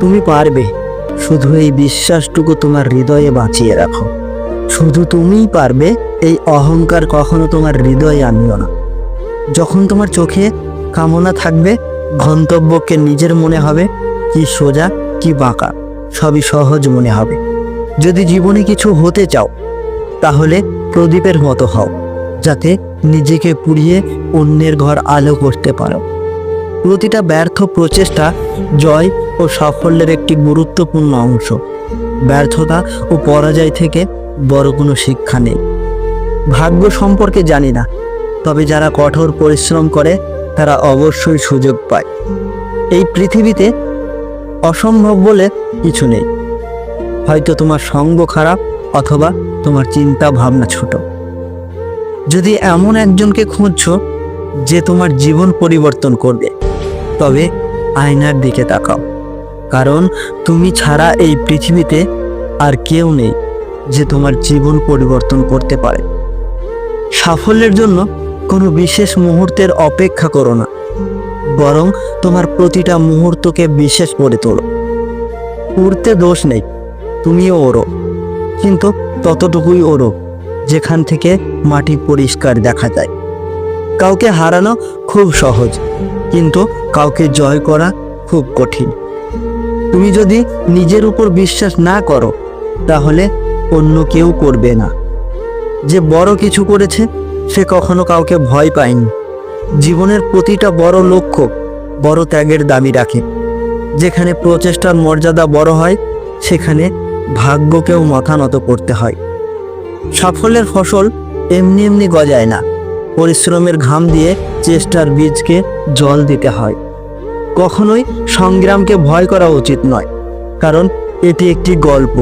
তুমি পারবে। শুধু এই বিশ্বাসটুকু তোমার হৃদয়ে বাঁচিয়ে রাখো। শুধু তুমিই পারবে এই অহংকার কখনো তোমার হৃদয়ে আনিও না। যখন তোমার চোখে কামনা থাকবে গন্তব্যকে নিজের মনে হবে, কি সোজা, কি বাঁকা, সবই সহজ মনে হবে। যদি জীবনে কিছু হতে চাও, তাহলে প্রদীপের মতো হও, যাতে নিজেকে পুড়িয়ে অন্যের ঘর আলো করতে পারো। প্রতিটা ব্যর্থ প্রচেষ্টা জয় ও সাফল্যের একটি গুরুত্বপূর্ণ অংশ। ব্যর্থতা ও পরাজয় থেকে বড় কোনো শিক্ষা নেই। ভাগ্য সম্পর্কে জানি না, তবে যারা কঠোর পরিশ্রম করে, তারা অবশ্যই সুযোগ পায়। এই পৃথিবীতে অসম্ভব বলে কিছু নেই। হয়তো তোমার সঙ্গ খারাপ অথবা তোমার চিন্তা ভাবনা ছোট। যদি এমন একজনকে খুঁজছো, যে তোমার জীবন পরিবর্তন করবে তবে আয়নার দিকে তাকাও। কারণ তুমি ছাড়া এই পৃথিবীতে আর কেউ নেই যে তোমার জীবন পরিবর্তন করতে পারে। সাফল্যের জন্য কোনো বিশেষ মুহূর্তের অপেক্ষা করো না। বরং তোমার প্রতিটা মুহূর্তকে বিশেষ করে তোলো। উড়তে দোষ নেই, তুমিও ওড়ো। কিন্তু ততটুকুই ওড়ো, যেখান থেকে মাটি পরিষ্কার দেখা যায়। কাউকে হারানো খুব সহজ, কিন্তু কাউকে জয় করা খুব কঠিন। তুমি যদি নিজের উপর বিশ্বাস না করো, তাহলে অন্য কেউ করবে না। যে বড় কিছু করেছে, সে কখনো কাউকে ভয় পায়নি। জীবনের প্রতিটা বড় লক্ষ্য বড় ত্যাগের দাবি রাখে। যেখানে প্রচেষ্টার মর্যাদা বড় হয়, সেখানে ভাগ্যকেও মাথা নত করতে হয়। সাফল্যের ফসল এমনি এমনি গজায় না। পরিশ্রমের ঘাম দিয়ে চেষ্টার বীজকে জল দিতে হয়। কখনোই সংগ্রামকে ভয় করা উচিত নয়, কারণ এটি একটি গল্প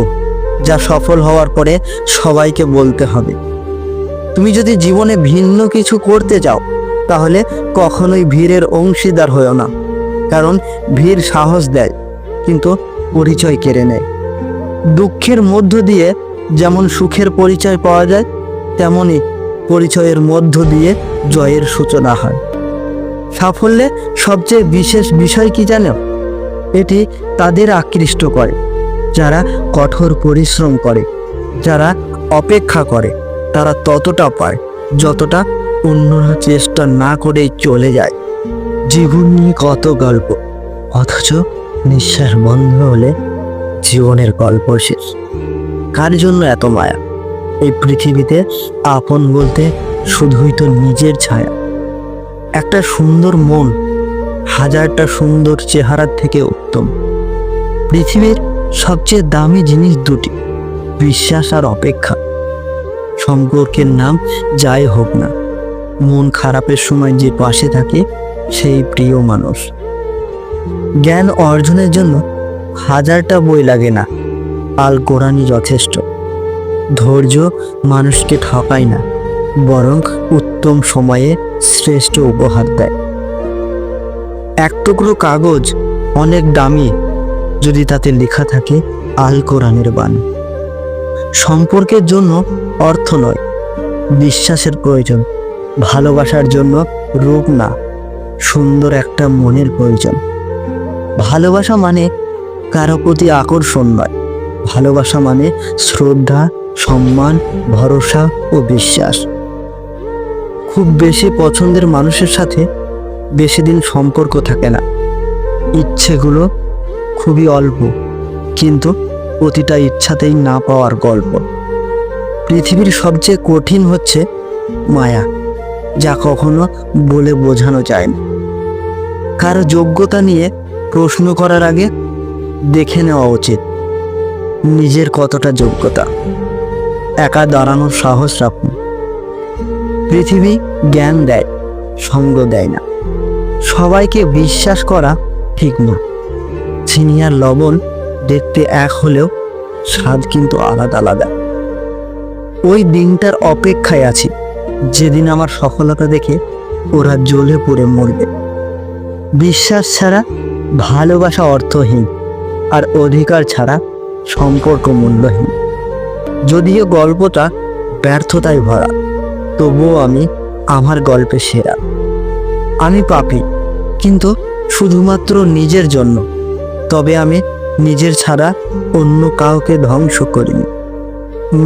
যা সফল হওয়ার পরে সবাইকে বলতে হবে। তুমি যদি জীবনে ভিন্ন কিছু করতে চাও, তাহলে কখনোই ভিড়ের অংশীদার হয়েও না, কারণ ভিড় সাহস দেয়, কিন্তু পরিচয় কেড়ে নেয়। দুঃখের মধ্য দিয়ে যেমন সুখের পরিচয় পাওয়া যায়, তেমনই পরিচয়ের মধ্য দিয়ে জয়ের সূচনা হয়। সাফল্যে সবচেয়ে বিশেষ বিষয় কি জানো? এটি তাদের আকৃষ্ট করে, যারা কঠোর পরিশ্রম করে, যারা অপেক্ষা করে, তারা ততটা পায় যতটা অন্যরা চেষ্টা না করেই চলে যায়। জীবন নিয়ে কত গল্প, অথচ নিঃশ্বাস বন্ধ হলে জীবনের গল্প শেষ। কার জন্য এত মায়া? এই পৃথিবীতে আপন বলতে শুধুই তো নিজের ছায়া। একটা সুন্দর মন হাজারটা সুন্দর চেহারার থেকে উত্তম। পৃথিবীর সবচেয়ে দামি জিনিস দুটি, বিশ্বাস আর অপেক্ষা। সম্পর্কের নাম যাই হোক না, মন খারাপের সময় যে পাশে থাকে সেই প্রিয় মানুষ। জ্ঞান অর্জনের জন্য হাজারটা বই লাগে না, আল কোরআনই যথেষ্ট। ধৈর্য মানুষকে ঠকায় না, বরং উত্তম সময়ে শ্রেষ্ঠ উপহার দেয়। এক টুকরো কাগজ অনেক দামি, যদি তাতে লেখা থাকে আল কোরআনের বাণী। সম্পর্কের জন্য অর্থ নয়, বিশ্বাসের প্রয়োজন, ভালোবাসার জন্য রূপ না, সুন্দর একটা মনের প্রয়োজন। ভালোবাসা মানে কারও প্রতি আকর্ষণ নয়, ভালোবাসা মানে শ্রদ্ধা সম্মান, ভরসা ও বিশ্বাস। খুব বেশি পছন্দের মানুষের সাথে বেশি দিন সম্পর্ক থাকে না। ইচ্ছেগুলো খুবই অল্প, কিন্তু প্রতিটা ইচ্ছাতেই না পাওয়ার গল্প। পৃথিবীর সবচেয়ে কঠিন হচ্ছে মায়া, যা কখনো বলে বোঝানো যায় না। কারও যোগ্যতা নিয়ে প্রশ্ন করার আগে দেখে নেওয়া উচিত, নিজের কতটা যোগ্যতা। একা সাহস রাখুন। পৃথিবী জ্ঞান দেয়, সঙ্গ দেয় না। সবাইকে বিশ্বাস করা ঠিক না। সিনিয়র লবণ দেখতে এক হলেও স্বাদ কিন্তু আলাদা আলাদা। ওই দিনটার অপেক্ষায় আছি। যেদিন আমার সফলতা দেখে ওরা জ্বলে পড়ে মরবে। বিশ্বাস ছাড়া ভালোবাসা অর্থহীন আর অধিকার ছাড়া সম্পর্ক মূল্যহীন। যদিও গল্পটা ব্যর্থতায় ভরা, তবুও আমি আমার গল্পে সেরা। আমি পাপি, কিন্তু শুধুমাত্র নিজের জন্য, তবে আমি নিজের ছাড়া অন্য কাউকে ধ্বংস করিনি।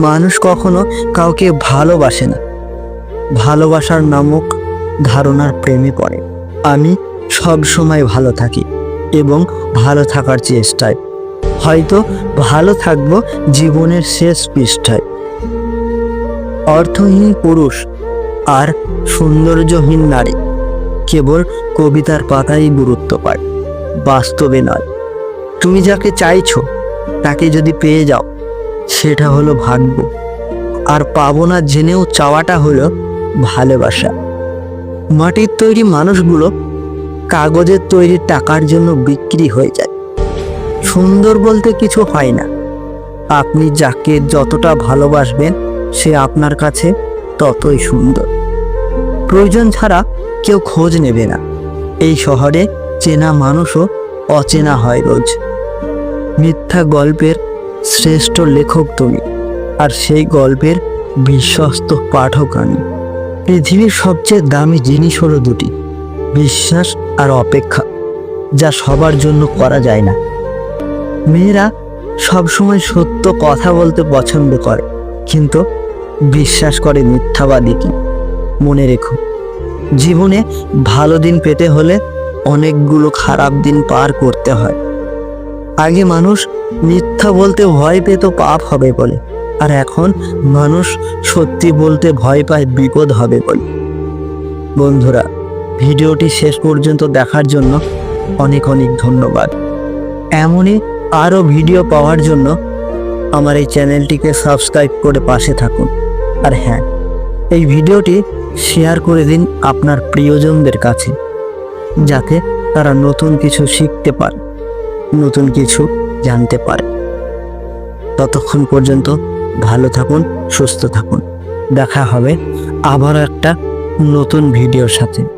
মানুষ কখনো কাউকে ভালোবাসে না, ভালোবাসার নামক ধারণার প্রেমে পড়ে। আমি সব সময় ভালো থাকি এবং ভালো থাকার চেষ্টায় হয়তো ভালো থাকব জীবনের শেষ পৃষ্ঠায়। অর্থহীন পুরুষ আর সৌন্দর্যহীন নারী কেবল কবিতার পাতাই গুরুত্ব পায়, বাস্তবে নয়। তুমি যাকে চাইছো, তাকে যদি পেয়ে যাও, সেটা হলো ভাগ্য। আর পাবো না জেনেও চাওয়াটা হলো ভালোবাসা। মাটির তৈরি মানুষগুলো কাগজের তৈরি টাকার জন্য বিক্রি হয়ে যায়। সুন্দর বলতে কিছু হয় না। আপনি যাকে যতটা ভালোবাসবেন, সে আপনার কাছে ততই সুন্দর। প্রয়োজন ছাড়া কেউ খোঁজ নেবে না। এই শহরে চেনা মানুষও অচেনা হয় রোজ। মিথ্যা গল্পের শ্রেষ্ঠ লেখক তুমি, আর সেই গল্পের বিশ্বস্ত পাঠক আমি। পৃথিবীর সবচেয়ে দামি জিনিস হলো দুটি, বিশ্বাস আর অপেক্ষা, যা সবার জন্য করা যায় না। মেয়েরা সবসময় সত্য কথা বলতে পছন্দ করে, কিন্তু বিশ্বাস করে মিথ্যাবাদীকে মনে রেখো, জীবনে ভালো দিন পেতে হলে অনেকগুলো খারাপ দিন পার করতে হয়। আগে মানুষ মিথ্যা বলতে ভয় পেত পাপ হবে বলে, আর এখন মানুষ সত্যি বলতে ভয় পায় বিপদ হবে বলে। বন্ধুরা, ভিডিওটি শেষ পর্যন্ত দেখার জন্য অনেক অনেক ধন্যবাদ। এমনই আরও ভিডিও পাওয়ার জন্য আমার এই চ্যানেলটিকে সাবস্ক্রাইব করে পাশে থাকুন। আর হ্যাঁ এই ভিডিওটি শেয়ার করে দিন আপনার প্রিয়জনদের কাছে, যাতে তারা নতুন কিছু শিখতে পারে, নতুন কিছু জানতে পারে। ততক্ষণ পর্যন্ত ভালো থাকুন, সুস্থ থাকুন। দেখা হবে আবার একটা নতুন ভিডিওর সাথে।